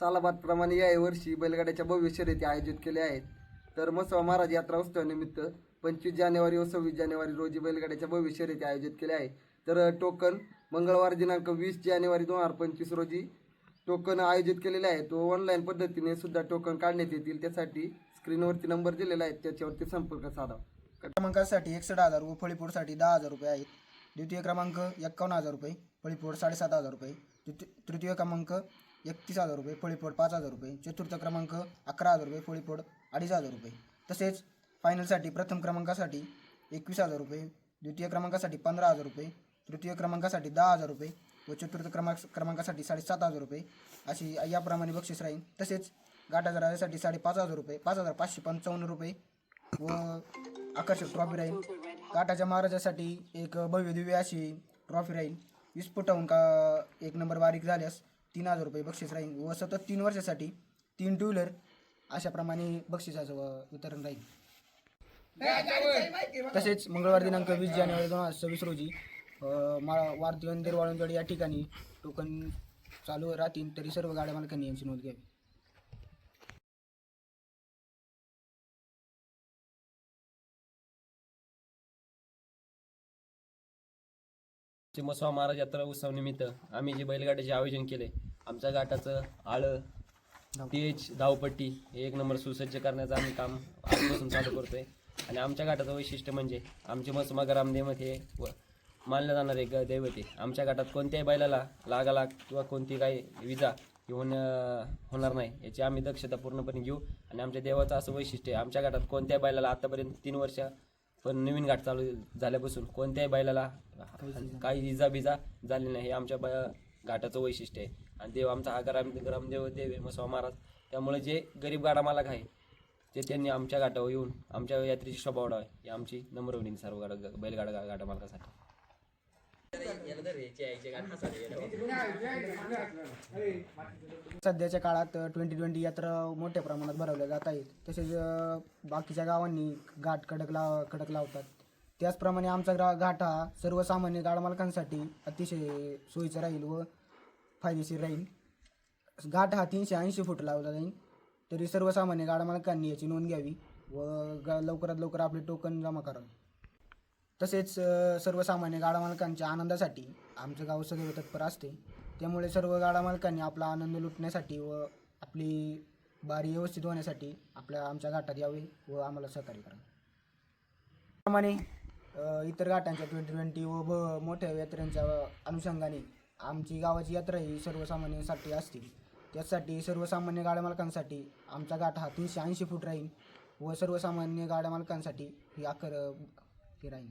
सालाबादप्रमाणे या वर्षी बैलगाड्याच्या भव्य शर्यती आयोजित केल्या आहेत. तर मसवा महाराज यात्रा उत्सवानिमित्त पंचवीस जानेवारी व सव्वीस जानेवारी रोजी बैलगाड्याच्या भव्य शर्यती आयोजित केल्या आहेत. तर टोकन मंगळवार दिनांक वीस जानेवारी दोन हजार पंचवीस रोजी टोकन आयोजित केलेले आहेत व ऑनलाईन पद्धतीने सुद्धा टोकन काढण्यात येतील. त्यासाठी स्क्रीनवरती नंबर दिलेला आहे. त्याच्यावरती संपर्क साधा. क्रमांकासाठी एकसष्ट हजार व फळीपोडसाठी दहा हजार रुपये आहेत. द्वितीय क्रमांक एक्कावन्न हजार रुपये फळीपोड साडेसात हजार रुपये. तृतीय तृतीय क्रमांक एकतीस हजार रुपये फळीपोड पाच हजार रुपये चतुर्थ क्रमांक अकरा हजार रुपये फळीपोड अडीच हजार रुपये. तसेच फायनलसाठी प्रथम क्रमांकासाठी एकवीस हजार रुपये द्वितीय क्रमांकासाठी पंधरा हजार रुपये तृतीय क्रमांकासाठी दहा हजार रुपये व चतुर्थ क्रमांक क्रमांकासाठी साडेसात हजार रुपये अशी याप्रमाणे बक्षीस राहील तसेच गाठाच्या राजासाठी साडेपाच हजार रुपये पाच हजार पाचशे पंचावन्न रुपये व आकर्षक ट्रॉफी राहील काटाच्या महाराजासाठी एक भव्य दिव्य अशी ट्रॉफी राहील वीस फुटाहून का एक नंबर बारीक झाल्यास तीन हजार रुपये बक्षीस राहील व सतत तीन वर्षासाठी तीन टू व्हीलर अशाप्रमाणे बक्षिसाचं व वितरण राहील तसेच मंगळवार दिनांक वीस जानेवारी दोन हजार सव्वीस रोजी अ, मा वारती मंदिर या ठिकाणी टोकन चालू राहतील तरी सर्व गाड्या मालकांनी यांची नोंद घ्यावी. चिमस्वा महाराज यात्रा उत्सवानिमित्त आम्ही जे बैलगाड्याचे आयोजन केले आमच्या गाठाचं आळं तेज धावपट्टी हे एक नंबर सुसज्ज करण्याचं आम्ही काम आजपासून चालू करतोय. आणि आमच्या गाठाचं वैशिष्ट्य म्हणजे आमचे मसमा ग्रामदेवत व मानलं जाणारे ग दैवत आमच्या गाठात कोणत्याही बैलाला लागाला किंवा कोणती काही विजा ही होण होणार नाही याची आम्ही दक्षता पूर्णपणे घेऊ. आणि आमच्या देवाचं असं वैशिष्ट्य आहे आमच्या गाठात कोणत्याही बैलाला आतापर्यंत तीन वर्ष पण नवीन घाट चालू झाल्यापासून कोणत्याही बैलाला काही इजा बिजा झाली नाही. हे आमच्या ब घाटाचं वैशिष्ट्य आहे. आणि देव आमचा हा ग्राम ग्रामदेव देव आहे मसवा महाराज. त्यामुळे जे गरीब गाडा मालक आहे ते त्यांनी आमच्या घाटावर येऊन आमच्या यात्रेची शोभा वाढावी ही आमची नम्र विनंती सर्व गाडा बैलगाडा गाडा मालकासाठी. सध्याच्या काळात ट्वेंटी ट्वेंटी यात्रा मोठ्या प्रमाणात भरवल्या जात आहेत. तसेच बाकीच्या गावांनी घाट कडक लाव कडक लावतात. त्याचप्रमाणे आमचा ग्रा घाट हा सर्वसामान्य गाडमालकांसाठी अतिशय सोयीचा राहील व फायदेशीर राहील. घाट हा तीनशे ऐंशी फूट लावला जाईल तरी सर्वसामान्य गाडमालकांनी याची नोंद घ्यावी व गा लवकरात लवकर आपले टोकन जमा करावे. तसेच सर्वसामान्य गाडा मालकांच्या आनंदासाठी आमचं गाव सदैव तत्पर असते. त्यामुळे सर्व गाडा मालकांनी आपला आनंद लुटण्यासाठी व आपली बारी व्यवस्थित होण्यासाठी आपल्या आमच्या घाटात यावे व आम्हाला सहकार्य करावे. त्याप्रमाणे इतर घाटांच्या ट्वेंटी ट्वेंटी व ब मोठ्या यात्रेंच्या अनुषंगाने आमची गावाची यात्रा ही सर्वसामान्यांसाठी असते. त्यासाठी सर्वसामान्य गाड्या मालकांसाठी आमचा घाट हा तीनशे ऐंशी फूट राहील व सर्वसामान्य गाड्या मालकांसाठी ही आकर हे राहील.